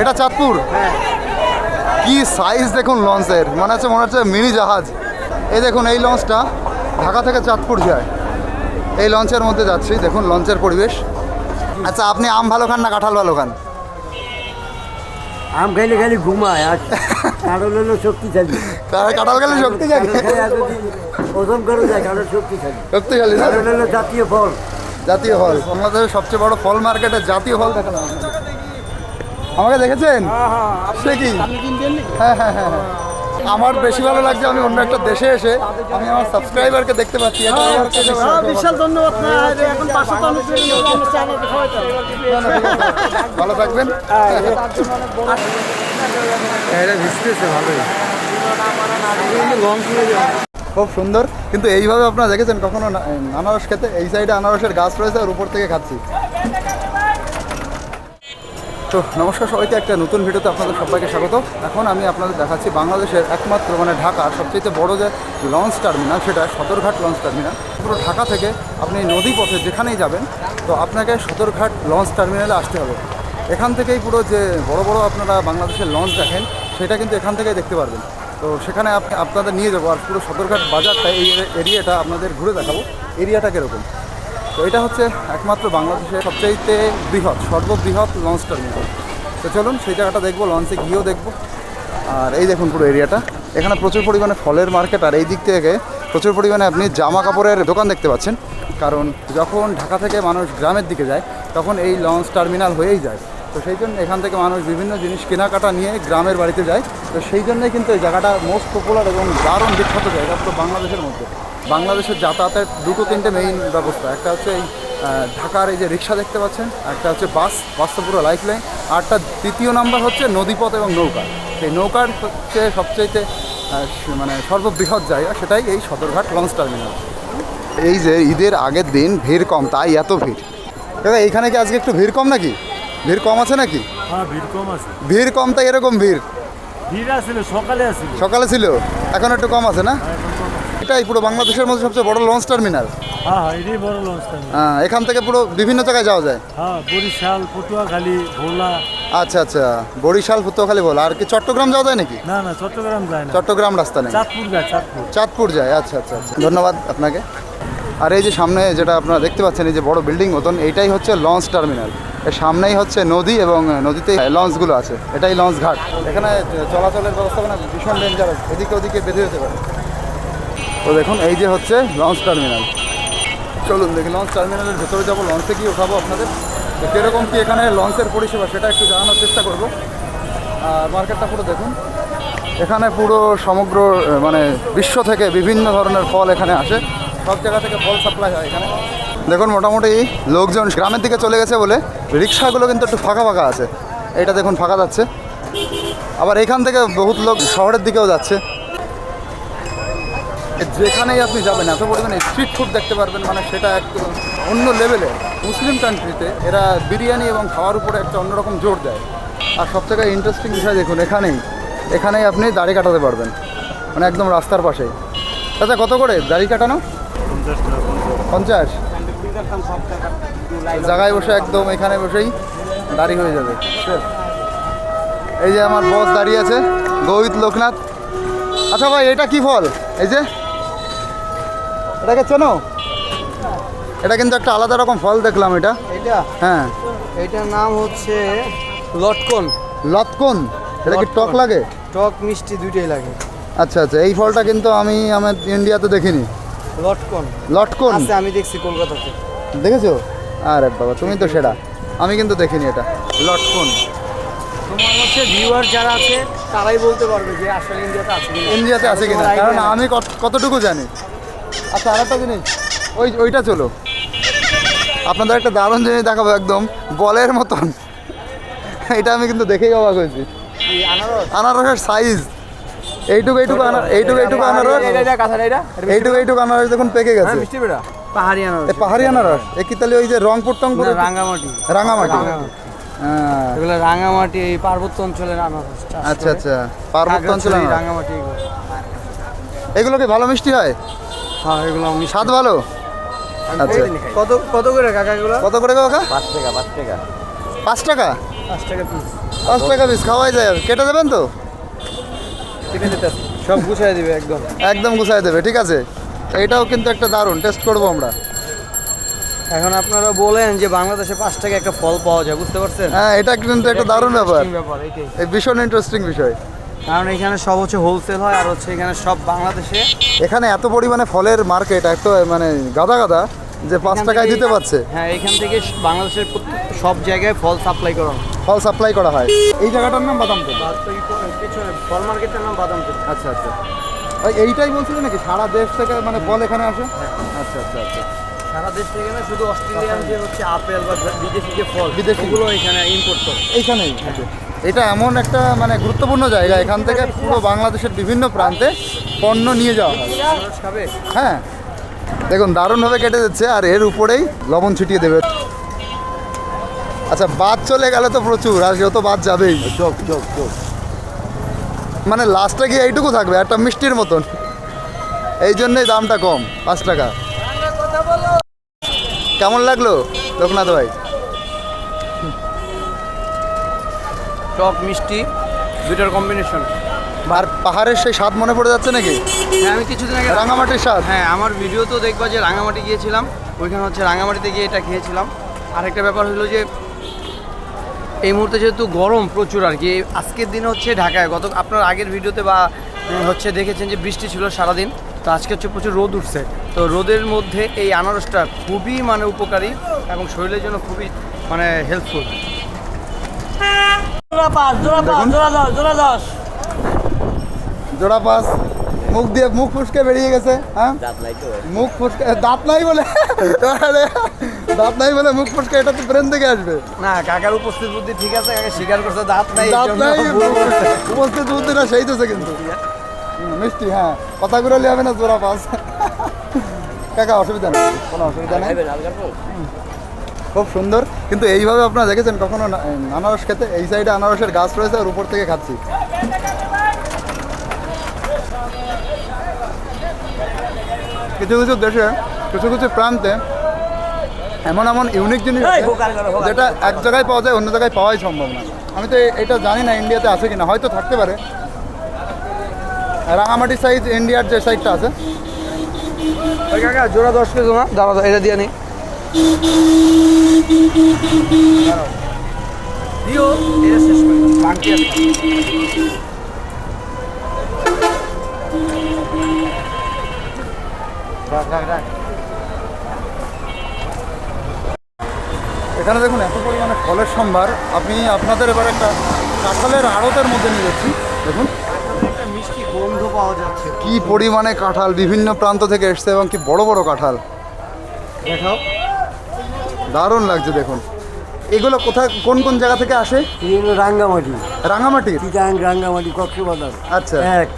এটা চাঁদপুর? কি সাইজ দেখুন লঞ্চের মনে হচ্ছে মনে হচ্ছে মিনি জাহাজ। এই দেখুন এই লঞ্চটা ঢাকা থেকে চাঁদপুর যায়। এই লঞ্চের মধ্যে যাচ্ছি। দেখুন লঞ্চের পরিবেশ। আচ্ছা আপনি আম ভালো খান না কাঁঠাল ভালো খান? আম খাইলে খালি ঘুমায় আর কারণ হলো শক্তিশালী। কাঁঠাল খেলে কাঁঠাল খাইলে এতদিন ওজন করে যায় কারণ শক্তিশালী। শক্তিশালী না? হলো জাতীয় ফল। জাতীয় ফল। বাংলাদেশের সবচেয়ে বড় ফল মার্কেটের জাতীয় ফল আপনাকে। আমাকে দেখেছেন? সে কি? হ্যাঁ হ্যাঁ হ্যাঁ হ্যাঁ। আমার বেশি ভালো লাগছে আমি অন্য একটা দেশে এসে আমি আমার সাবস্ক্রাইবারকে দেখতে পাচ্ছি হ্যাঁ। বিশাল ধন্যবাদ। ভালো থাকবেন। খুব সুন্দর। কিন্তু এইভাবে আপনারা দেখেছেন কখনো আনারস খেতে? এই সাইডে আনারসের গাছ রয়েছে আর উপর থেকে খাচ্ছি। তো নমস্কার সবাইকে, একটা নতুন ভিডিওতে আপনাদের সবাইকে স্বাগত। এখন আমি আপনাদের দেখাচ্ছি বাংলাদেশের একমাত্র মানে ঢাকার সবচেয়ে বড় যে লঞ্চ টার্মিনাল সেটা সদরঘাট লঞ্চ টার্মিনাল। পুরো ঢাকা থেকে আপনি নদী পথে যেখানেই যাবেন, তো আপনাকে সদরঘাট লঞ্চ টার্মিনালে আসতে হবে। এখান থেকেই পুরো যে বড় বড় আপনারা বাংলাদেশের লঞ্চ দেখেন, সেটা কিন্তু এখান থেকেই দেখতে পারবেন। তো সেখানে আপনি আপনাদের নিয়ে যাব, আর পুরো সদরঘাট বাজারটা, এই এরিয়াটা আপনাদের ঘুরে দেখাবো। এরিয়াটা কীরকম? তো এটা হচ্ছে একমাত্র বাংলাদেশের সবচাইতে বৃহৎ, সর্ববৃহৎ লঞ্চ টার্মিনাল তো চলুন সেই জায়গাটা দেখব লঞ্চে গিয়েও দেখব। আর এই দেখুন পুরো এরিয়াটা এখানে প্রচুর পরিমাণে ফলের মার্কেট আর এই দিক থেকে প্রচুর পরিমাণে আপনি জামা কাপড়ের দোকান দেখতে পাচ্ছেন। কারণ যখন ঢাকা থেকে মানুষ গ্রামের দিকে যায়, তখন এই লঞ্চ টার্মিনাল হয়েই যায়। তো সেই জন্য এখান থেকে মানুষ বিভিন্ন জিনিস কেনাকাটা নিয়ে গ্রামের বাড়িতে যায়। তো সেই জন্যই কিন্তু এই জায়গাটা মোস্ট পপুলার এবং দারুণ বিখ্যাত জায়গা পুরো বাংলাদেশের মধ্যে। বাংলাদেশের যাতায়াতের দুটো তিনটে মেইন ব্যবস্থা। একটা হচ্ছে এই ঢাকার এই যে রিক্সা দেখতে পাচ্ছেন একটা হচ্ছে বাস বাস তো পুরো লাইফ লাইন আরটা দ্বিতীয় নাম্বার হচ্ছে নদীপথ এবং নৌকা। সেই নৌকার হচ্ছে সবচাইতে আহ, মানে সর্ববৃহৎ জায়গা সেটাই এই সদরঘাট লঞ্চ টার্মিনাল। এই যে ঈদের আগের দিন ভিড় কম তাই এত ভিড়। দাদা এইখানে কি আজকে একটু ভিড় কম নাকি? ভিড় কম আছে নাকি? হ্যাঁ ভিড় কম আছে। ভিড় কম তাই এরকম ভিড়। ভিড় আসলে সকালে আসলে সকালে ছিল এখন একটু কম আছে না? এটাই পুরো বাংলাদেশের মধ্যে সবচেয়ে বড় লঞ্চ টার্মিনাল। হ্যাঁ হ্যাঁ এটাই বড় লঞ্চ টার্মিনাল। হ্যাঁ এখান থেকে পুরো বিভিন্ন জায়গায় যাওয়া যায়। হ্যাঁ বরিশাল পটুয়াখালী ভোলা। আচ্ছা আচ্ছা বরিশাল ফুতোখালি বল আর কি চট্টগ্রাম যাওয়া যায় নাকি? না না চট্টগ্রাম যায় না। চট্টগ্রাম রাস্তা নেই চাঁদপুর যায় চাঁদপুর। চাঁদপুর যায় আচ্ছা আচ্ছা আচ্ছা। ধন্যবাদ আপনাকে। আর এই যে সামনে যেটা আপনারা দেখতে পাচ্ছেন এই যে বড় বিল্ডিং মতন এইটাই হচ্ছে লঞ্চ টার্মিনাল। এর সামনেই হচ্ছে নদী এবং নদীতে লঞ্চগুলো আছে। এটাই লঞ্চ ঘাট। এখানে চলাচলের ব্যবস্থা ব্যবস্থাপনা ভীষণ ডেঞ্জারাস। এদিকে ওদিকে বেঁধে যেতে পারে। তো দেখুন, এই যে হচ্ছে লঞ্চ টার্মিনাল চলুন দেখি লঞ্চ টার্মিনালের ভেতরে যাব লঞ্চে গিয়ে উঠাবো আপনাদের? তো কীরকম কি এখানে লঞ্চের পরিষেবা, সেটা একটু জানানোর চেষ্টা করব। আর মার্কেটটা পুরো দেখুন। এখানে পুরো সমগ্র মানে বিশ্ব থেকে বিভিন্ন ধরনের ফল এখানে আসে। সব জায়গা থেকে ফল সাপ্লাই হয় এখানে। দেখুন, মোটামুটি লোকজন গ্রামের দিকে চলে গেছে বলে রিক্সাগুলো কিন্তু একটু ফাঁকা ফাঁকা আছে। এটা দেখুন, ফাঁকা যাচ্ছে। আবার এখান থেকে বহুত লোক শহরের দিকেও যাচ্ছে। যেখানেই আপনি যাবেন এত পরিমাণে স্ট্রিট ফুড দেখতে পারবেন মানে সেটা একদম অন্য লেভেলে মুসলিম কান্ট্রিতে এরা বিরিয়ানি এবং খাওয়ার উপরে একটা অন্যরকম জোর দেয়। আর সব থেকে ইন্টারেস্টিং বিষয় দেখুন এখানেই এখানেই আপনি দাড়ি কাটাতে পারবেন। মানে একদম রাস্তার পাশে। আচ্ছা কত করে? দাড়ি কাটানো? পঞ্চাশ জায়গায় বসে একদম এখানে বসেই দাড়ি হয়ে যাবে. এই যে আমার বস দাঁড়িয়ে আছে গৌহিত লোকনাথ। আচ্ছা ভাই এটা কি ফল? এই যে এটাকে চেনো? এটা কিন্তু একটা আলাদা রকম ফল দেখলাম এটা। এটা হ্যাঁ। এটার নাম হচ্ছে লটকন। লটকন? এটা কি টক লাগে? টক মিষ্টি দুইটাই লাগে। আচ্ছা আচ্ছা এই ফলটা কিন্তু আমি আমার ইন্ডিয়াতে দেখিনি। লটকন। লটকন? আমি দেখছি কলকাতাতে। দেখেছ? আরে বাবা তুমি তো সেরা। আমি কিন্তু দেখিনি এটা। লটকন। তোমার হচ্ছে ভিউয়ার যারা আছে তারাই বলতে পারবে যে আসলে ইন্ডিয়াতে আছে কিনা। ইন্ডিয়াতে আছে কিনা? কারণ আমি কত- কতটুকু জানি। আচ্ছা আর একটা জিনিস। ওই ওইটা চলো। আপনাদের একটা দারুণ জিনিস দেখাবো একদম বলের মতন। এটা আমি কিন্তু দেখেই অবাক হয়েছি। আনারসের সাইজ এইটুকু এইটুকু আনার এইটুকু এইটুকু আনারস। এইটুকু এইটুকু আনারস দেখুন পেকে গেছে। হ্যাঁ পাহাড়ি আনারস। এ পাহাড়ি আনারস। এ কি তাহলে ওই যে রংপুর টংপুর না, রাঙামাটি রাঙামাটি। হ্যাঁ। এগুলো রাঙ্গামাটি এই পার্বত্য অঞ্চলের আনারস। আচ্ছা আচ্ছা। পার্বত্য অঞ্চলে খাগড়াছড়ি, আনারস। রাঙ্গামাটি এগুলো। এগুলো কি ভালো মিষ্টি হয়? হ্যাঁ এগুলো স্বাদ ভালো? আচ্ছা। কত কত করে কাকা এগুলো? কত করে কাকা? পাঁচ টাকা পাঁচ টাকা। পাঁচ টাকা? পাঁচ টাকা পিস পাঁচ টাকা পিস খাওয়াই যায়। কেটে দেবেন তো? সব গুছাই দিবে একদম। একদম গুছাই দেবে ঠিক আছে? এইটাও কিন্তু একটা দারুণ টেস্ট করব আমরা। এখন আপনারা বলেন যে বাংলাদেশে পাঁচ টাকা একটা ফল পাওয়া যায় বুঝতে পারছেন? হ্যাঁ এটা কিন্তু একটা দারুণ ব্যাপার। এই ভীষণ ইন্টারেস্টিং বিষয়। কারণ এখানে সব হচ্ছে হোলসেল হয় আর হচ্ছে এখানে সব বাংলাদেশে। এখানে এত পরিমাণে ফলের মার্কেট এত মানে গাদা গাদা যে পাঁচ টাকায় দিতে পারছে। হ্যাঁ এখান থেকে বাংলাদেশের সব জায়গায় ফল সাপ্লাই করা হয়। ফল সাপ্লাই করা হয়। এই জায়গাটার নাম বাদামপুর ফল মার্কেটের নাম বাদামপুর আচ্ছা আচ্ছা। এইটাই বলছিলেন নাকি? সারা দেশ থেকে মানে ফল এখানে আসে? আচ্ছা আচ্ছা আচ্ছা। সারা দেশ থেকে না শুধু অস্ট্রেলিয়ান যে হচ্ছে আপেল বা বিদেশি যে ফল বিদেশি। এগুলো এখানে ইম্পোর্ট করে। এইখানেই। এটা এমন একটা মানে গুরুত্বপূর্ণ জায়গা। এখান থেকে পুরো বাংলাদেশের বিভিন্ন প্রান্তে পণ্য নিয়ে যাওয়া হয়। হ্যাঁ। দেখুন দারুণভাবে কেটে যাচ্ছে আর এর উপরেই লবণ ছিটিয়ে দেবে। আচ্ছা বাদ চলে গেলে তো প্রচুর আর যত বাদ যাবেই। চোখ চোখ চোখ মানে লাস্টে গিয়ে এইটুকু থাকবে একটা মিষ্টির মতন। এই জন্যই দামটা কম পাঁচ টাকা। কেমন লাগল লোকনাথ ভাই? টক মিষ্টি দুইটার কম্বিনেশন আর পাহাড়ের সেই স্বাদ মনে পড়ে যাচ্ছে নাকি? হ্যাঁ আমি কিছুদিন আগে রাঙামাটির স্বাদ? হ্যাঁ আমার ভিডিও তো দেখবা যে রাঙামাটি গিয়েছিলাম ওইখানে হচ্ছে রাঙামাটিতে গিয়ে এটা খেয়েছিলাম। আরেকটা ব্যাপার হলো যে এই মুহূর্তে যেহেতু গরম প্রচুর আর কি আজকের দিনে হচ্ছে ঢাকায়। গত আপনার আগের ভিডিওতে বা হচ্ছে দেখেছেন যে বৃষ্টি ছিল সারাদিন তো আজকে হচ্ছে প্রচুর রোদ উঠছে। তো রোদের মধ্যে এই আনারসটা খুবই মানে উপকারী এবং শরীরের জন্য খুবই মানে হেল্পফুল জোড়া পাঁচ জোড়া পাঁচ জোড়া দশ জোড়া দশ। জোড়া পাস। মুখ দিয়ে মুখ ফুসকে বেরিয়ে গেছে হ্যাঁ? মুখ ফুসকে দাঁত নাই বলে? আরে, দাঁত নাই বলে মুখ ফুসকে এটা তো ব্রেন থেকে আসবে। না কাকার উপস্থিত বুদ্ধি ঠিক আছে কাকা স্বীকার করছে দাঁত নাই দাঁত নাই। উপস্থিত বুদ্ধিটা সেই তো কিন্তু। মিষ্টি হ্যাঁ। কথা ঘুরালে হবে না জোড়া পাস। কাকা অসুবিধা নেই কোনো অসুবিধা নেই। খুব সুন্দর। কিন্তু এইভাবে আপনারা দেখেছেন কখনো আনারস খেতে? এই সাইডে আনারসের গাছ রয়েছে আর উপর থেকে খাচ্ছি। কিছু কিছু দেশে কিছু কিছু প্রান্তে এমন এমন ইউনিক জিনিস যেটা এক জায়গায় পাওয়া যায় অন্য জায়গায় পাওয়াই সম্ভব না। আমি তো এটা জানি না ইন্ডিয়াতে আছে কিনা হয়তো থাকতে পারে। রাঙামাটি সাইজ ইন্ডিয়ার যে সাইডটা আছে। জোড়া দশ কেজি দাঁড়া এটা দিয়ে নি। দিও এটা শেষ করে বাকি আছে রাখ, রাখ, রাখ। এখানে দেখুন এত পরিমাণে ফলের সম্ভার। আমি আপনাদের এবার একটা কাঁঠালের আড়তের মধ্যে নিয়ে যাচ্ছি। দেখুন। মিষ্টি গন্ধ পাওয়া যাচ্ছে। কি পরিমাণে কাঁঠাল বিভিন্ন প্রান্ত থেকে এসছে এবং কি বড় বড় কাঁঠাল। দেখাও। দারুণ লাগছে দেখুন। এগুলো কোথায় কোন কোন জায়গা থেকে আসে? এগুলো রাঙ্গামাটি। চিটাং রাঙ্গামাটি কক্সবাজার। আচ্ছা। এক।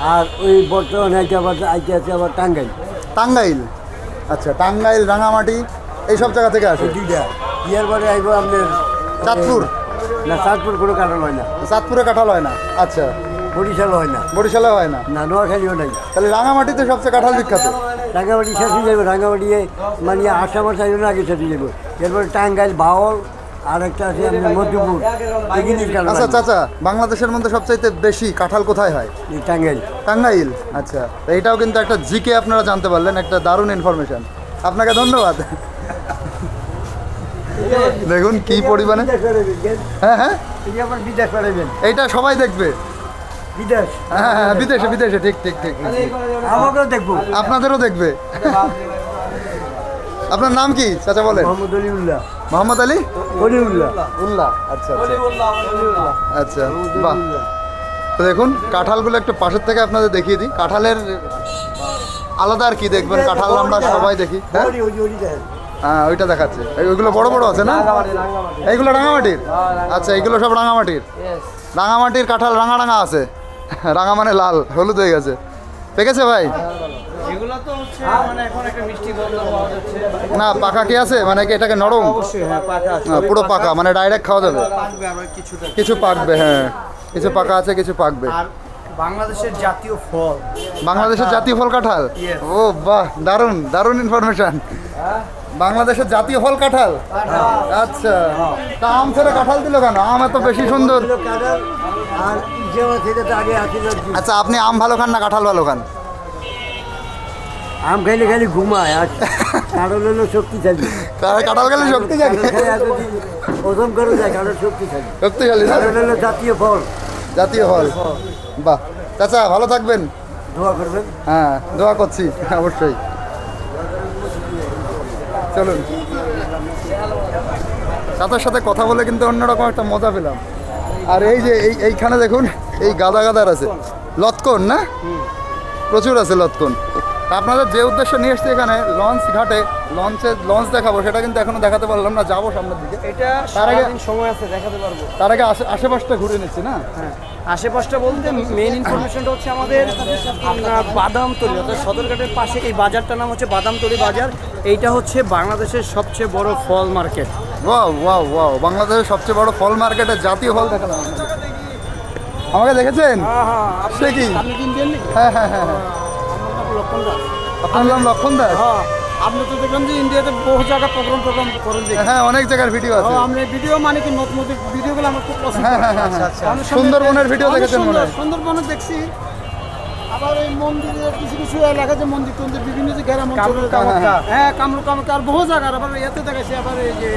আর ওই বর্তমানে আইতে আবার আইতে আছে আবার টাঙ্গাইল। টাঙ্গাইল? আচ্ছা টাঙ্গাইল রাঙামাটি এইসব জায়গা থেকে আসে? দুইটা। ইয়ার পরে আইব আপনার চাঁদপুর? না চাঁদপুর কোনো কারণ হয় না। চাঁদপুরে কাঁঠাল হয় না? আচ্ছা। বরিশাল হয় না। বরিশালে হয় না? না নোয়াখালীও নাই। তাহলে রাঙামাটিতে সবচেয়ে কাঁঠাল বিখ্যাত? রাঙ্গামাটি শেষ যাবে রাঙ্গামাটি মানে আসাম চাইবে আগে শেষ যাবে। এরপরে টাঙ্গাইল বাওল আর একটা আছে মধ্যপুর আচ্ছা চাচা বাংলাদেশের মধ্যে সবচাইতে বেশি কাঁঠাল কোথায় হয়? টাঙ্গাইল। টাঙ্গাইল আচ্ছা। এটাও কিন্তু একটা জিকে আপনারা জানতে পারলেন একটা দারুণ ইনফরমেশন আপনাকে ধন্যবাদ। দেখুন কি পরিমাণে। হ্যাঁ হ্যাঁ। এইটা সবাই দেখবে। বিদেশ। হ্যাঁ হ্যাঁ বিদেশে বিদেশে ঠিক ঠিক ঠিক। আমাকেও দেখব। আপনাদেরও দেখবে। আপনার নাম কি? চাচা বলেন। মোহাম্মদ অলিউল্লাহ। মোহাম্মদ আলী? অলিউল্লাহ। উল্লাহ আচ্ছা আচ্ছা। আচ্ছা বাহ। তো দেখুন কাঁঠালগুলো একটু পাশের থেকে আপনাদের দেখিয়ে দিই। কাঁঠালের আলাদা আর কি দেখবেন? কাঁঠাল আমরা সবাই দেখি হ্যাঁ? দেখেন হ্যাঁ ওইটা দেখাচ্ছে। ওইগুলো বড় বড় আছে না? এইগুলো রাঙামাটির? আচ্ছা এইগুলো সব রাঙামাটির? রাঙামাটির কাঁঠাল রাঙা রাঙা আছে? রাঙা মানে লাল হলুদ হয়ে গেছে। পেকেছে ভাই? এগুলো তো হচ্ছে মানে এখন একটা মিষ্টি গন্ধ পাওয়া যাচ্ছে। না পাকা কি আছে? মানে কি এটাকে নরম? অবশ্যই হ্যাঁ পাকা আছে। পুরো পাকা মানে ডাইরেক্ট খাওয়া যাবে। পাকবে আবার কিছুটা। কিছু পাকবে হ্যাঁ। কিছু পাকা আছে কিছু পাকবে। আর বাংলাদেশের জাতীয় ফল। বাংলাদেশের জাতীয় ফল কাঁঠাল? ও বাহ দারুণ দারুণ ইনফরমেশন বাংলাদেশের জাতীয় ফল কাঁঠাল? আচ্ছা। তা আম ছেড়ে কাঁঠাল দিল কেন? আম এত বেশি সুন্দর। আর আচ্ছা আপনি আম ভালো খান না কাঁঠাল ভালো খান? আম খাইলে খালি ঘুমায় আর কারণ হলো শক্তিশালী। কাঁঠাল খেলে শক্তি জাগে কাঁঠাল খাইলে ওজন করে যায় কারণ শক্তিশালী। শক্তিশালী কারণ হলো জাতীয় ফল। জাতীয় ফল। বাহ। চাচা ভালো থাকবেন। দোয়া করবেন। হ্যাঁ দোয়া করছি অবশ্যই। চলুন। চাচার সাথে কথা বলে কিন্তু অন্যরকম একটা মজা পেলাম। আর এই যে এই এইখানে দেখুন এই গাদা গাদার আছে। লতকন না? প্রচুর আছে লতকন। আপনাদের যে উদ্দেশ্য নিয়ে এসছি এখানে লঞ্চ ঘাটে লঞ্চে লঞ্চ দেখাবো সেটা কিন্তু এখনও দেখাতে পারলাম না যাব সামনের দিকে। এটা তার আগে- সময় আছে দেখাতে পারব। তার আগে আশেপাশটা ঘুরে নিচ্ছি না? হ্যাঁ আশেপাশটা বলতে মেইন ইনফরমেশনটা হচ্ছে আমাদের আপনার বাদামতলি অর্থাৎ সদরঘাটের পাশে এই বাজারটার নাম হচ্ছে বাদামতলি বাজার। এইটা হচ্ছে বাংলাদেশের সবচেয়ে বড় ফল মার্কেট। ওয়াও ওয়াও ওয়াও বাংলাদেশের সবচেয়ে বড় ফল মার্কেটে জাতীয় ফল দেখালাম। আমাকে দেখেছেন? সে কি? আপনি দিন হ্যাঁ হ্যাঁ হ্যাঁ হ্যাঁ। লক্ষণ দাস। আপনার নাম লক্ষণ দাস? হ্যাঁ আপনি তো দেখলাম যে ইন্ডিয়াতে বহু জায়গা প্রোগ্রাম প্রোগ্রাম করেন হ্যাঁ অনেক জায়গার ভিডিও আছে। ভিডিও মানে কি নতুন নতুন ভিডিওগুলো আমার খুব পছন্দ হ্যাঁ হ্যাঁ। হ্যাঁ হ্যাঁ। অনেক সুন্দরবনের ভিডিও দেখেছেন হয়। সুন্দরবনে দেখছি। আবার এই মন্দিরের কিছু কিছু এলাকাতে মন্দির টন্দির বিভিন্ন যে গ্রাম হ্যাঁ কামরূপ কামাখ্যা আর বহু জায়গার আবার এতে দেখাচ্ছি আবার এই যে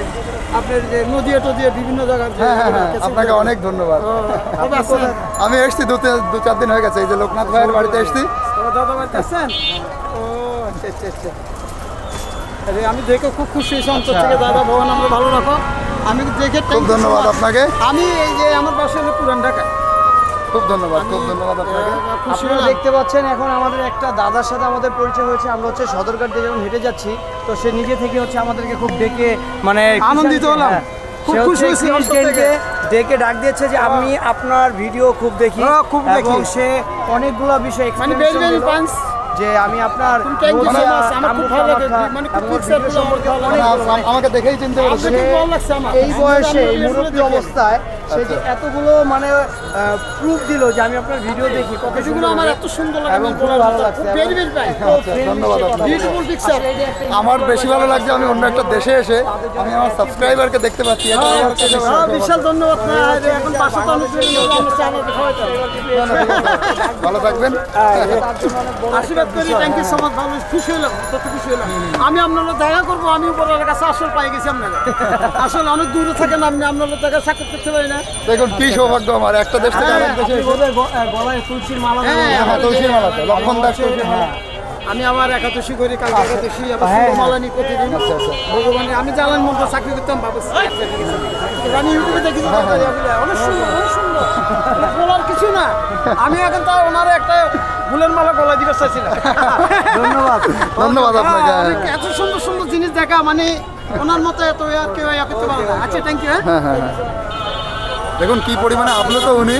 আপনার যে নদিয়া টদিয়া বিভিন্ন জায়গার হ্যাঁ হ্যাঁ হ্যাঁ আপনাকে অনেক ধন্যবাদ? আমি এসছি দু দু চার দিন হয়ে গেছে এই যে লোকনাথ ভাইয়ের বাড়িতে এসছি। দাদা বাড়িতে আসছেন ও আচ্ছা আচ্ছা আচ্ছা। আরে আমি দেখে খুব খুশি হয়েছি অন্তর থেকে। দাদা ভগবান আমরা ভালো রাখো। আমি দেখে খুব ধন্যবাদ আপনাকে। আমি এই যে আমার বাসা হলো পুরান ঢাকা। খুব ধন্যবাদ খুব ধন্যবাদ আপনাকে আপনারা দেখতে পাচ্ছেন এখন আমাদের একটা দাদার সাথে আমাদের পরিচয় হয়েছে আমরা হচ্ছে সদরঘাট দিয়ে যখন হেঁটে যাচ্ছি তো সে নিজে থেকে হচ্ছে আমাদেরকে খুব ডেকে মানে আনন্দিত হলাম। হ্যাঁ, খুব খুশি হয়েছি ডেকে ডাক দিয়েছে যে আমি আপনার ভিডিও খুব দেখি খুব দেখি। সে অনেকগুলো বিষয় মানে. যে আমি আপনার মানে আমাকে দেখেই চিনতে পেরেছি। এই বয়সে মুরব্বী অবস্থায় সে যে আচ্ছা। এতগুলো মানে প্রুফ দিল যে আমি আপনার ভিডিও দেখি কত এগুলো আমার এত সুন্দর লাগে এবং খুব ভালো লাগছে. আচ্ছা, ধন্যবাদ আপনাকে। Beautiful picture. আমার বেশি ভালো লাগছে আমি অন্য একটা দেশে এসে আমি আমার সাবস্ক্রাইবারকে দেখতে পাচ্ছি। এটা আমার হচ্ছে যে- হ্যাঁ, বিশাল ধন্যবাদ। না এখন পাশে তো হবে। ভালো থাকবেন। আশীর্বাদ করি। থ্যাংক ইউ সো মাচ ভালো খুশি হলাম কত খুশি হলাম। আমি আপনারা দেখা করব আমি উপরের কাছে আসল পাই গেছি আপনারা আসলে অনেক দূরে থাকেন আপনি আপনাদের দেখা সাক্ষাৎ করতে পারি না। দেখুন কি সৌভাগ্য আমার। একটা দেশ থেকে আরেক দেশে গ- আহ, গলায় তুলসীর মালা হ্যাঁ, হ্যাঁ তুলসীর মালা লক্ষণ দাস তুলসীর মালা। আমি আমার একাদশী করি কাল একাদশী আবার হ্যাঁ, মালানি প্রতিদিন আচ্ছা, আচ্ছা। ভগবানের আমি জ্বালান মন্ত্র চাকরি করতাম বাবু। আমি ইউটিউবে দেখি হ্যাঁ, অনেক সুন্দর অনেক সুন্দর। বলার কিছু না। আমি এখন তো ওনার একটা ফুলের মালা গলা দিতে চাইছিলাম ধন্যবাদ। ধন্যবাদ আপনাকে। হ্যাঁ, এত সুন্দর সুন্দর জিনিস দেখা মানে ওনার মতো এত আর কেউ করতে পারে না। আচ্ছা থ্যাংক ইউ হ্যাঁ। হ্যাঁ হ্যাঁ হ্যাঁ। দেখুন কি পরিমাণে আপ্লুত উনি।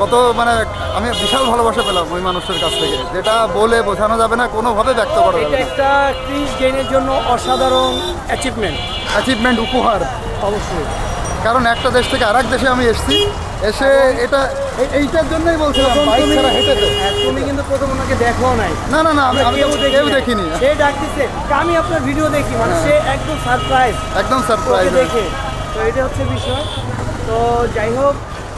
কত মানে আমি বিশাল ভালোবাসা পেলাম ওই মানুষের কাছ থেকে। যেটা বলে বোঝানো যাবে না কোনোভাবে ব্যক্ত করা যাবে একটা ক্রিস গেইনের জন্য অসাধারণ অ্যাচিভমেন্ট অ্যাচিভমেন্ট উপহার। অবশ্যই। কারণ একটা দেশ থেকে আরেক দেশে আমি এসেছি এসে এটা এইটার জন্যই বলছিলাম বাইক ছাড়া হেঁটেতে হ্যাঁ, তুমি কিন্তু প্রথম ওনাকে দেখো নাই। না না না আমি আমি কেউ দেখিনি। সে ডাকতেছে আমি আপনার ভিডিও দেখি মানে হ্যাঁ। সে একদম সারপ্রাইজ একদম সারপ্রাইজ দেখে। তো এটা হচ্ছে বিষয়। তো যাই হোক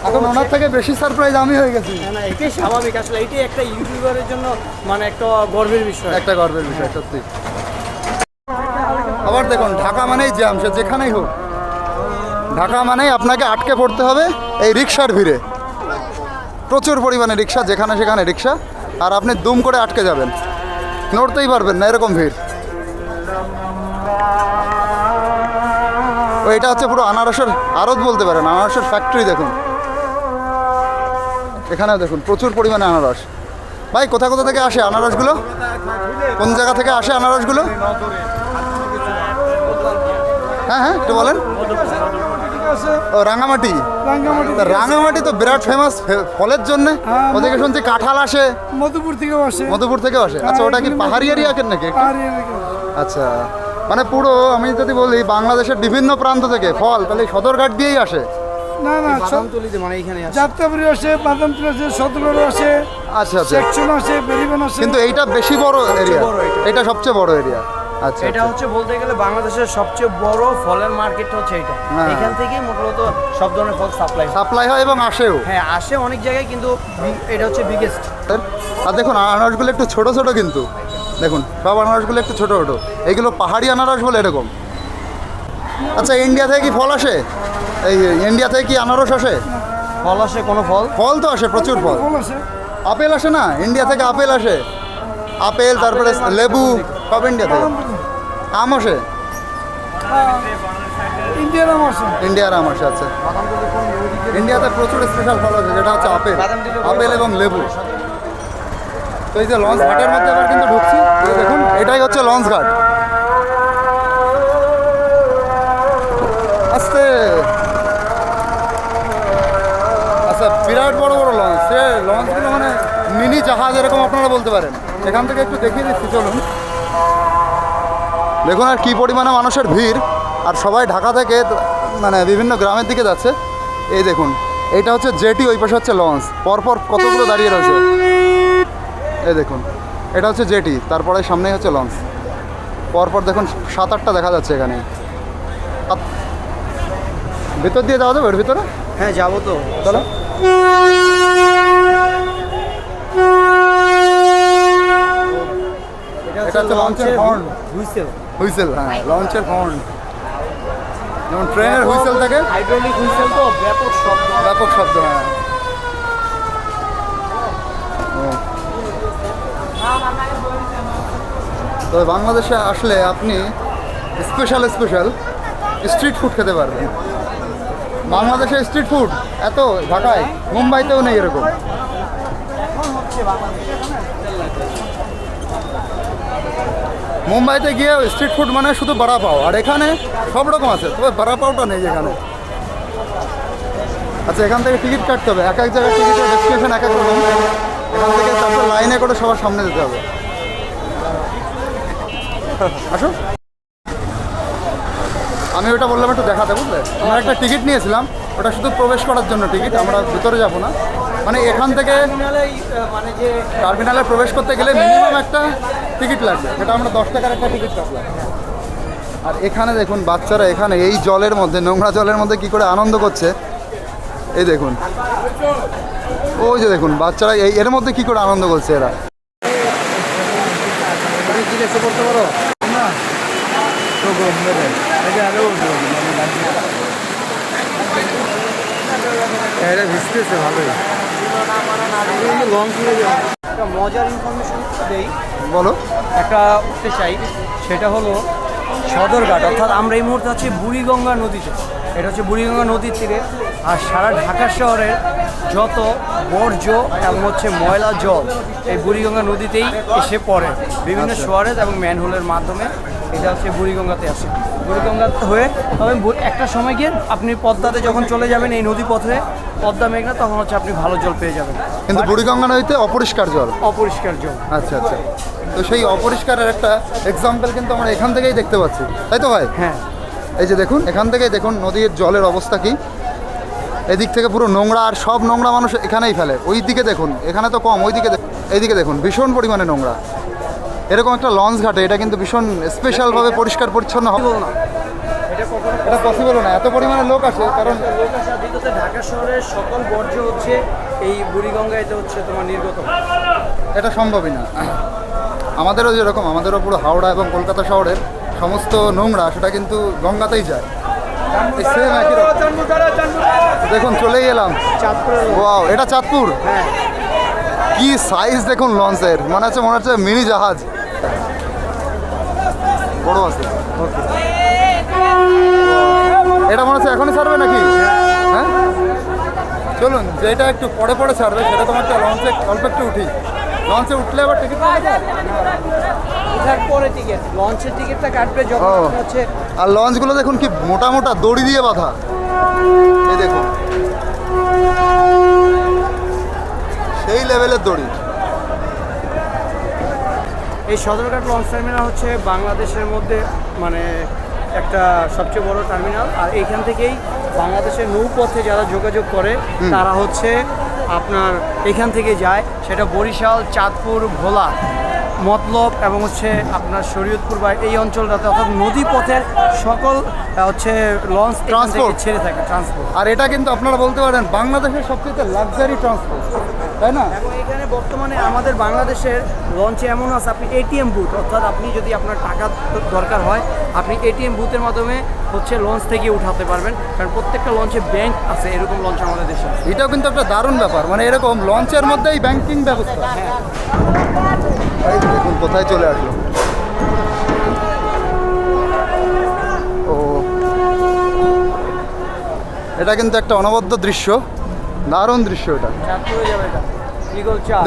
এখন ওনার থেকে বেশি সারপ্রাইজ আমি হয়ে গেছি। না, না এটাই স্বাভাবিক। আসলে এটাই একটা ইউটিউবারের জন্য মানে একটা গর্বের বিষয়। একটা গর্বের বিষয় সত্যি। আবার দেখুন ঢাকা মানেই জ্যাম সে যেখানেই হোক। ঢাকা মানেই আপনাকে আটকে পড়তে হবে এই রিক্সার ভিড়ে। প্রচুর পরিমাণে রিক্সা যেখানে সেখানে রিক্সা আর আপনি দুম করে আটকে যাবেন। নড়তেই পারবেন না এরকম ভিড়। এটা হচ্ছে পুরো আনারসের আড়ত বলতে পারেন আনারসের ফ্যাক্টরি দেখুন। এখানেও দেখুন প্রচুর পরিমাণে আনারস। ভাই কোথা কোথা থেকে আসে আনারসগুলো? কোন জায়গা থেকে আসে আনারসগুলো? হ্যাঁ হ্যাঁ একটু বলেন। ও রাঙামাটি। রাঙামাটি তো বিরাট ফেমাস ফলের জন্য। ওদেরকে শুনছি কাঁঠাল আসে। মধুপুর থেকেও আসে। মধুপুর থেকে আসে। আচ্ছা ওটা কি পাহাড়ি এরিয়াকের নাকি? আচ্ছা। মানে পুরো আমি যদি বলি বাংলাদেশের বিভিন্ন প্রান্ত থেকে ফল তাহলে সদরঘাট দিয়েই আসে। না না বাদামতলিতে মানে এখানে আসে। যাত্রাপুরি আসে বাদামপুর আসে সদগড় আসে আচ্ছা আচ্ছা। সেকশন আসে বেরিবান আসে। কিন্তু এইটা বেশি বড় এরিয়া এটা। সবচেয়ে বড় এরিয়া আচ্ছা, এটা আচ্ছা। হচ্ছে বলতে গেলে বাংলাদেশের সবচেয়ে বড় ফলের মার্কেট হচ্ছে এটা হ্যাঁ। এখান থেকে মূলত সব ধরনের ফল সাপ্লাই সাপ্লাই হয় এবং আসেও। হ্যাঁ আসে অনেক জায়গায় কিন্তু বি- এটা হচ্ছে বিগেস্ট আর দেখুন আনারসগুলো একটু ছোট ছোট কিন্তু। দেখুন সব আনারসগুলো একটু ছোট ছোট। এইগুলো পাহাড়ি আনারস বলে এরকম। আচ্ছা ইন্ডিয়া থেকে কি ফল আসে? এই ইন্ডিয়া থেকে কি আনারস আসে? ফল আসে কোনো ফল? ফল তো আসে প্রচুর ফল। আপেল আসে না? ইন্ডিয়া থেকে আপেল আসে। আপেল তারপরে লেবু সব ইন্ডিয়া থেকে। আম আসে? ইন্ডিয়ার আমার ইন্ডিয়ার আম আসে আচ্ছা। ইন্ডিয়াতে প্রচুর স্পেশাল ফল আছে যেটা হচ্ছে আপেল। আপেল এবং লেবু। তো এই যে লঞ্চ ঘাটের মধ্যে আবার কিন্তু ঢুকছি। দেখুন, এটাই হচ্ছে লঞ্চ ঘাট। আস্তে। আচ্ছা বিরাট বড় বড় লঞ্চ। সে লঞ্চগুলো মানে মিনি জাহাজ এরকম আপনারা বলতে পারেন। এখান থেকে একটু দেখিয়ে দিচ্ছি, চলুন। দেখুন আর কী পরিমাণে মানুষের ভিড়। আর সবাই ঢাকা থেকে মানে বিভিন্ন গ্রামের দিকে যাচ্ছে। এই দেখুন এটা হচ্ছে জেটি, ওই পাশে হচ্ছে লঞ্চ। পরপর কতগুলো দাঁড়িয়ে রয়েছে। এই দেখুন এটা হচ্ছে জেটি তারপরে সামনেই হচ্ছে লঞ্চ। পরপর দেখুন সাত আটটা দেখা যাচ্ছে এখানে। ভিতর দিয়ে যাওয়া যাবে ভিতরে? হ্যাঁ যাব তো। চলো। এটা হচ্ছে লঞ্চের হর্ন হুইসেল। হুইসেল হ্যাঁ লঞ্চের হর্ন যেমন ট্রেনের হুইসেল থাকে। হাইড্রোলিক হুইসেল তো ব্যাপক শব্দ। ব্যাপক শব্দ হ্যাঁ। তো বাংলাদেশে আসলে আপনি স্পেশাল স্পেশাল স্ট্রিট ফুড খেতে পারবেন। বাংলাদেশে স্ট্রিট ফুড এত, ঢাকায়, মুম্বাইতেও নেই এরকম। মুম্বাইতে গিয়ে স্ট্রিট ফুড মানে শুধু বড়া পাও। আর এখানে সব রকম আছে, তবে বড়া পাওটা নেই এখানে। আচ্ছা এখান থেকে টিকিট কাটতে হবে। এক এক জায়গায় টিকিটের ডেস্টিনেশন এক এক রকম। এখান থেকে তারপর লাইনে করে সবার সামনে যেতে হবে। আসো আমি ওটা বললাম, একটু দেখাতে বুঝলে? আমরা একটা টিকিট নিয়েছিলাম, ওটা শুধু প্রবেশ করার জন্য টিকিট, আমরা ভিতরে যাব না। মানে এখান থেকে মানে টার্মিনালে প্রবেশ করতে গেলে মিনিমাম একটা টিকিট লাগবে সেটা আমরা দশ টাকার একটা টিকিট কাটলাম। আর এখানে দেখুন, বাচ্চারা এখানে এই জলের মধ্যে, নোংরা জলের মধ্যে কি করে আনন্দ করছে। এই দেখুন। ওই যে দেখুন, বাচ্চারা এই, এর মধ্যে কি করে আনন্দ করছে এরা? করতে পারো? এটা ভিজতেছে ভালোই। একটা মজার ইনফরমেশন দেই। বলো। একটা উঠতে চাই সেটা হলো সদরঘাট অর্থাৎ আমরা এই মুহূর্তে আছি বুড়িগঙ্গা নদীতে। এটা হচ্ছে বুড়িগঙ্গা নদীর তীরে। আর সারা ঢাকা শহরের যত বর্জ্য এবং হচ্ছে ময়লা জল এই বুড়িগঙ্গা নদীতেই এসে পড়ে। বিভিন্ন সোয়ারেজ এবং ম্যানহোলের মাধ্যমে এটা হচ্ছে বুড়িগঙ্গাতে আসে। বুড়িগঙ্গা হয়ে তবে একটা সময় গিয়ে আপনি পদ্মাতে যখন চলে যাবেন এই নদী পথে পদ্মা মেঘনা তখন হচ্ছে আপনি ভালো জল পেয়ে যাবেন। কিন্তু বুড়িগঙ্গা নদীতে অপরিষ্কার জল। অপরিষ্কার জল। আচ্ছা আচ্ছা। তো সেই অপরিষ্কারের একটা এক্সাম্পল কিন্তু আমরা এখান থেকেই দেখতে পাচ্ছি। তাই তো ভাই? হ্যাঁ। এই যে দেখুন এখান থেকেই দেখুন নদীর জলের অবস্থা কি। এদিক থেকে পুরো নোংরা আর সব নোংরা মানুষ এখানেই ফেলে। ওই দিকে দেখুন এখানে তো কম ওই দিকে দেখুন এইদিকে দেখুন ভীষণ পরিমাণে নোংরা। এরকম একটা লঞ্চ ঘাটে এটা কিন্তু ভীষণ স্পেশালভাবে পরিষ্কার পরিচ্ছন্ন হবে। না। এটা পসিবল না। এত পরিমাণে লোক আছে কারণ লোক আসা দ্বিতীয়ত ঢাকা শহরের সকল বর্জ্য হচ্ছে এই বুড়িগঙ্গাতে হচ্ছে তোমার নির্গত। এটা সম্ভবই না। আমাদেরও যেরকম আমাদেরও পুরো হাওড়া এবং কলকাতা শহরের সমস্ত নোংরা সেটা কিন্তু গঙ্গাতেই যায়। সেম একই রকম। দেখুন চলেই গেলাম। ওয়াও এটা চাঁদপুর? হ্যাঁ। কি সাইজ দেখুন লঞ্চের। মনে হচ্ছে মনে হচ্ছে মিনি জাহাজ। বড় আছে। এটা মনে হচ্ছে এখনই ছাড়বে নাকি? হ্যাঁ? চলুন যেটা একটু পরে পরে ছাড়বে সেটা তোমার লঞ্চে অল্প একটু উঠি। লঞ্চে উঠলে আবার টিকিট ওঠার পরে টিকিট লঞ্চের টিকিটটা কাটবে যখন হচ্ছে আর লঞ্চগুলো দেখুন কি মোটা মোটা দড়ি দিয়ে বাঁধা। এই দেখুন। সেই লেভেলের দড়ি। এই সদরঘাট লঞ্চ টার্মিনাল হচ্ছে বাংলাদেশের মধ্যে মানে একটা সবচেয়ে বড় টার্মিনাল আর এইখান থেকেই বাংলাদেশের নৌপথে যারা যোগাযোগ করে তারা হচ্ছে আপনার এখান থেকে যায়। সেটা বরিশাল চাঁদপুর ভোলা। মতলব এবং হচ্ছে আপনার শরীয়তপুর বা এই অঞ্চলটাতে অর্থাৎ নদী পথের সকল হচ্ছে লঞ্চ ট্রান্সপোর্ট ছেড়ে থাকে ট্রান্সপোর্ট আর এটা কিন্তু আপনারা বলতে পারেন বাংলাদেশের সবচেয়ে লাক্সারি ট্রান্সপোর্ট তাই না? এবং এখানে বর্তমানে আমাদের বাংলাদেশের লঞ্চে এমন আছে আপনি এটিএম বুথ অর্থাৎ আপনি যদি আপনার টাকা দরকার হয় আপনি এটিএম বুথের মাধ্যমে হচ্ছে লঞ্চ থেকে উঠাতে পারবেন। কারণ প্রত্যেকটা লঞ্চে ব্যাংক আছে এরকম লঞ্চ আমাদের দেশে। এটাও কিন্তু একটা দারুণ ব্যাপার মানে এরকম লঞ্চের মধ্যেই ব্যাংকিং ব্যবস্থা। এই যে দেখুন, কোথায় চলে আসলো? ও। এটা কিন্তু একটা অনবদ্য দৃশ্য, দারুণ দৃশ্য এটা।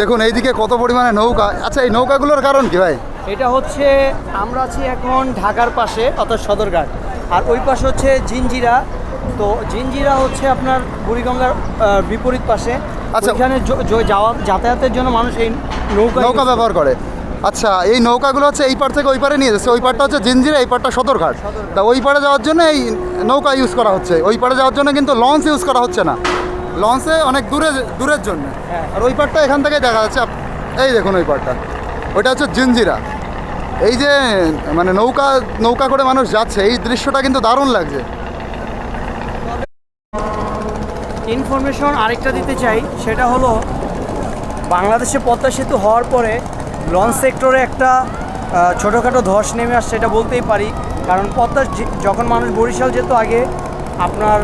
দেখুন, এইদিকে কত পরিমাণে নৌকা আচ্ছা এই নৌকাগুলোর কারণ কি ভাই? এটা হচ্ছে, আমরা আছি এখন ঢাকার পাশে, অর্থাৎ সদরঘাট। আর ওই পাশে হচ্ছে জিঞ্জিরা তো জিঞ্জিরা হচ্ছে আপনার বুড়িগঙ্গার বিপরীত পাশে। আচ্ছা। যাওয়া যাতায়াতের জন্য মানুষ এই নৌকা নৌকা ব্যবহার করে। আচ্ছা এই নৌকাগুলো হচ্ছে এই পার থেকে ওই পারে নিয়ে যাচ্ছে। ওই পারটা হচ্ছে জিঞ্জিরা এই পারটা সদরঘাট। তা ওই পারে যাওয়ার জন্য এই নৌকা ইউজ করা হচ্ছে। ওই পারে যাওয়ার জন্য কিন্তু লঞ্চ ইউজ করা হচ্ছে না। লঞ্চে অনেক দূরে দূরের জন্য। হ্যাঁ। আর ওই পারটা এখান থেকে দেখা যাচ্ছে এই দেখুন ওই পারটা। ওইটা হচ্ছে জিঞ্জিরা। এই যে মানে নৌকা নৌকা করে মানুষ যাচ্ছে এই দৃশ্যটা কিন্তু দারুণ লাগছে। ইনফরমেশন আরেকটা দিতে চাই, সেটা হলো বাংলাদেশে পদ্মা সেতু হওয়ার পরে লঞ্চ সেক্টরে একটা ছোটোখাটো ধস নেমে আসছে, এটা বলতেই পারি। কারণ পদ্মা যখন মানুষ বরিশাল যেত আগে, আপনার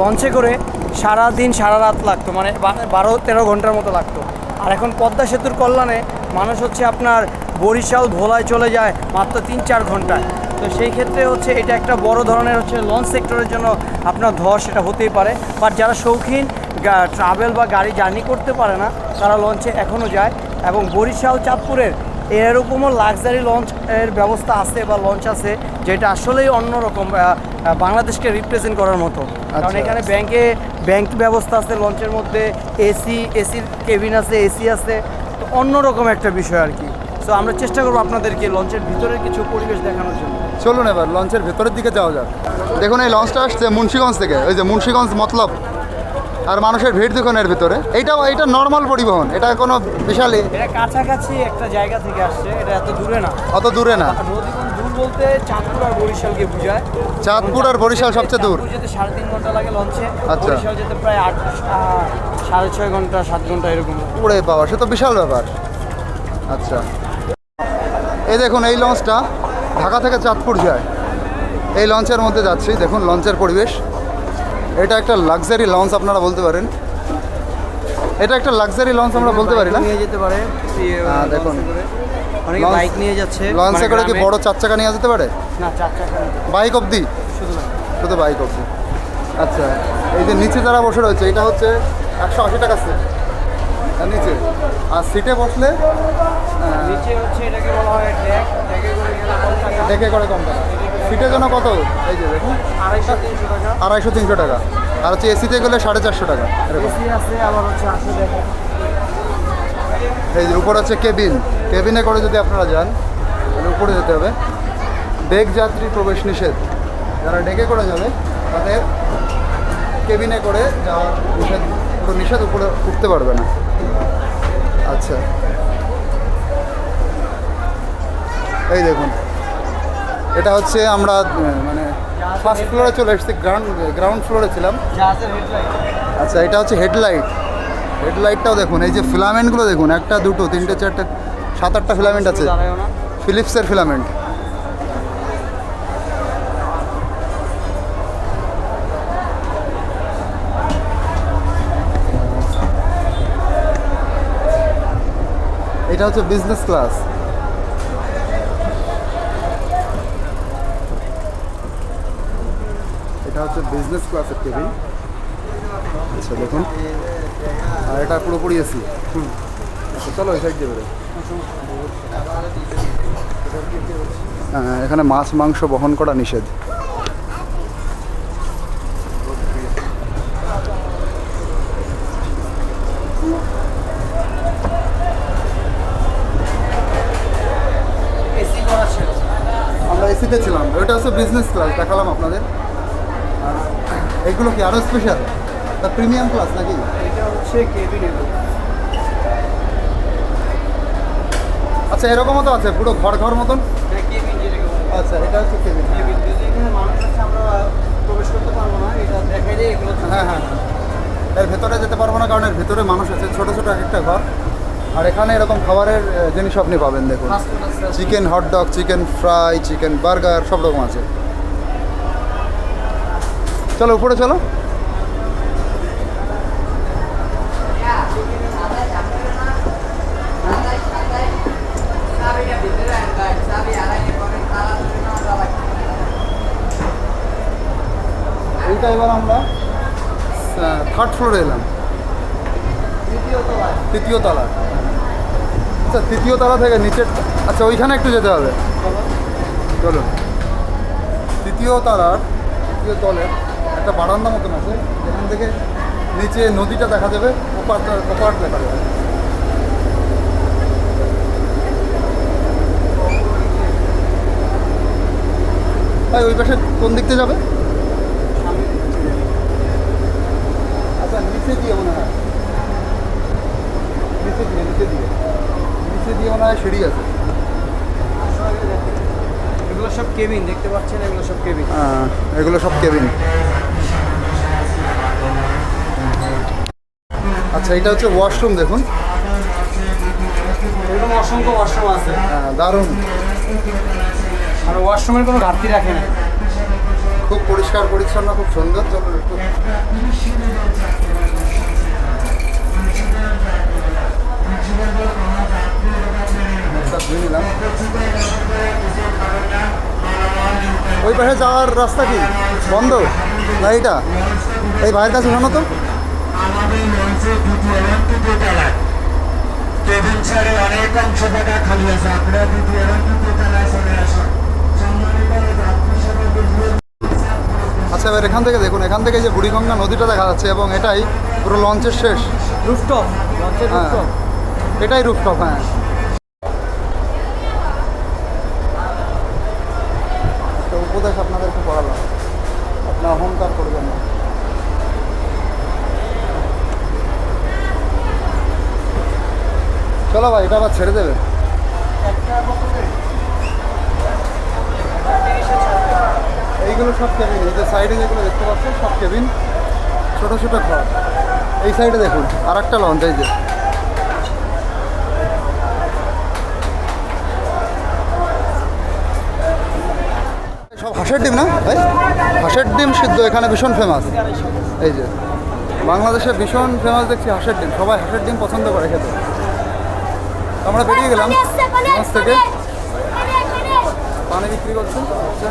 লঞ্চে করে সারা দিন সারা রাত লাগতো মানে বারো, তেরো ঘণ্টার মতো লাগতো। আর এখন পদ্মা সেতুর কল্যাণে মানুষ হচ্ছে আপনার বরিশাল, ভোলায় চলে যায় মাত্র তিন, চার ঘন্টায়। তো সেই ক্ষেত্রে হচ্ছে এটা একটা বড় ধরনের হচ্ছে লঞ্চ সেক্টরের জন্য আপনার ধস এটা হতেই পারে। বাট যারা শৌখিন ট্রাভেল বা গাড়ি জার্নি করতে পারে না তারা লঞ্চে এখনও যায়। এবং বরিশাল চাঁদপুরের এরকমও লাক্সারি লঞ্চ এর ব্যবস্থা আছে বা লঞ্চ আছে যেটা আসলেই অন্যরকম বাংলাদেশকে রিপ্রেজেন্ট করার মতো। কারণ আচ্ছা। এখানে ব্যাংকে ব্যাংক ব্যবস্থা আছে লঞ্চের মধ্যে এসি এসির কেবিন আছে এসি আছে তো অন্যরকম একটা বিষয় আর কি। সো আমরা চেষ্টা করব আপনাদেরকে লঞ্চের ভিতরের কিছু পরিবেশ দেখানোর জন্য। চলুন এবার লঞ্চের ভেতরের দিকে যাওয়া যাক। দেখুন এই লঞ্চটা আসছে মুন্সিগঞ্জ থেকে। ওই যে মুন্সিগঞ্জ মতলব আর মানুষের ভিড় দেখুন এর ভিতরে। এইটাও এটা নর্মাল পরিবহন। এটা কোনো বিশাল এটা কাছাকাছি একটা জায়গা থেকে আসছে। এটা এত দূরে না। অত দূরে না। দূর বলতে চাঁদপুর আর বরিশালকে বোঝায়। চাঁদপুর আর বরিশাল সবচেয়ে দূর। যেতে সাড়ে তিন ঘণ্টা লাগে লঞ্চে। আচ্ছা। বরিশাল যেতে প্রায় আট সাড়ে ছয় ঘণ্টা সাত ঘণ্টা এরকম উড়ে পাওয়া সে তো বিশাল ব্যাপার। আচ্ছা। এই দেখুন এই লঞ্চটা ঢাকা থেকে চাঁদপুর যায়। এই লঞ্চের মধ্যে যাচ্ছি। দেখুন লঞ্চের পরিবেশ। এটা একটা লাক্সারি লঞ্চ আপনারা বলতে পারেন। এটা একটা লাক্সারি লঞ্চ আমরা বলতে পারি না? নিয়ে যেতে পারে। দেখুন। অনেকে বাইক নিয়ে যাচ্ছে। লঞ্চে মানে করে কি বড় চার চাকা নিয়ে যেতে পারে? না চার চাকা বাইক অবধি? শুধু বাইক। শুধু বাইক অবধি। আচ্ছা এই যে নিচে যারা বসে রয়েছে এটা হচ্ছে একশো আশি টাকা সিট নিচে। আর সিটে বসলে নিচে হচ্ছে এটাকে বলা হয় করে গেলে কম টাকা। ডেকে করে কম টাকা। সিটের জন্য কত? এই যে দেখুন। আড়াইশো তিনশো টাকা। আড়াইশো তিনশো টাকা। আর হচ্ছে এসিতে গেলে সাড়ে চারশো টাকা। এরকম। আছে আবার হচ্ছে আটশো টাকা। এই যে উপরে হচ্ছে কেবিন কেবিনে করে যদি আপনারা যান তাহলে উপরে যেতে হবে। ডেক যাত্রী প্রবেশ নিষেধ। যারা ডেকে করে যাবে তাদের কেবিনে করে যাওয়া নিষেধ নিষেধ উপরে উঠতে পারবে না। আচ্ছা। এই দেখুন। এটা হচ্ছে আমরা মানে ফার্স্ট ফ্লোরে চলে এসেছি গ্রাউন্ড গ্রাউন্ড ফ্লোরে ছিলাম। আচ্ছা এটা হচ্ছে হেডলাইট হেডলাইটটাও দেখুন এই যে ফিলামেন্টগুলো দেখুন একটা দুটো তিনটে চারটে সাত আটটা ফিলামেন্ট আছে। ফিলিপসের ফিলামেন্ট এটা হচ্ছে বিজনেস ক্লাস এটা হচ্ছে বিজনেস ক্লাসের টেবিল আচ্ছা দেখুন। আর এটা পুরোপুরি এসি আচ্ছা চলো ওই সাইড দিয়ে বেরো হ্যাঁ, এখানে মাছ মাংস বহন করা নিষেধ এসি করা ছিল আমরা এসিতে ওইটা হচ্ছে বিজনেস ক্লাস দেখালাম আপনাদের। আর এগুলো কি আরও স্পেশাল তা প্রিমিয়াম ক্লাস নাকি? এটা হচ্ছে কেবিন আচ্ছা আচ্ছা এরকমও তো আছে পুরো ঘর ঘর মতন? হ্যাঁ। আচ্ছা এটা হচ্ছে কেবিন আমরা প্রবেশ করতে পারব না এটা দেখাই যায় এগুলো হ্যাঁ হ্যাঁ। এর ভেতরে যেতে পারব না কারণ এর ভেতরে মানুষ আছে ছোটো ছোটো এক একটা ঘর। আর এখানে এরকম খাবারের জিনিস আপনি পাবেন দেখুন। Chicken hot dog chicken fry chicken burger সব রকম আছে। চলো উপরে চলো। এইটা এবার আমরা থার্ড ফ্লোরে এলাম। তৃতীয় তলা। আচ্ছা তৃতীয় তলা থেকে নিচের আচ্ছা ওইখানে একটু যেতে হবে। চলুন। তৃতীয় তলার তৃতীয় তলের একটা বারান্দা মতন আছে। যেখান থেকে নিচে নদীটা দেখা যাবে ওপারটা ওপার দেখা যাবে। ভাই ওই পাশে কোন দিক থেকে যাবে? আচ্ছা নিচে দিয়ে মনে হয়। নিচে দিয়ে নিচে দিয়ে। নিচে দিয়ে মনে হয় সিঁড়ি আছে। এগুলো সব কেবিন দেখতে পাচ্ছেন এগুলো সব কেবিন। আহ, এগুলো সব কেবিন। আচ্ছা এটা হচ্ছে ওয়াশরুম দেখুন। এরকম অসংখ্য ওয়াশরুম আছে। হ্যাঁ, দারুণ। আর ওয়াশরুমের কোনো ঘাটতি রাখে না। খুব পরিষ্কার পরিচ্ছন্ন খুব সুন্দর। চলুন একটু একটা ধুয়ে নিলাম। ওই পাশে যাওয়ার রাস্তা কি? বন্ধ? না এইটা? এই ভাইয়ের কাছে শোনো তো। আমাদের মঞ্চে দ্বিতীয় এবং তৃতীয় তলায় কেবিন ছাড়ে অনেক অংশ জায়গা খালি আছে। আপনারা দ্বিতীয় এবং তৃতীয় তলায় চলে আসুন। সম্মানিত যাত্রী সেবা বিভাগের আচ্ছা এবার এখান থেকে দেখুন এখান থেকে যে বুড়িগঙ্গা নদীটা দেখা যাচ্ছে এবং এটাই পুরো লঞ্চের শেষ। রুফটপ হ্যাঁ। রুফটপ এটাই রুফটপ হ্যাঁ একটা উপদেশ আপনাদেরকে পড়ালাম। আপনার অহংকার করবেন না। চলো ভাই, এটা আবার ছেড়ে দেবে। এইগুলো সব কেবিন এই যে সাইডে যেগুলো দেখতে পাচ্ছেন, সব কেবিন ছোট ছোট ঘর। এই সাইডে দেখুন আর একটা লঞ্চ এই যে সব হাঁসের ডিম না? ভাই হাঁসের ডিম সিদ্ধ এখানে ভীষণ ফেমাস এই যে বাংলাদেশে ভীষণ ফেমাস দেখছি হাঁসের ডিম। সবাই হাঁসের ডিম পছন্দ করে খেতে। আমরা বেরিয়ে গেলাম থেকে। পানি বিক্রি করছেন আচ্ছা।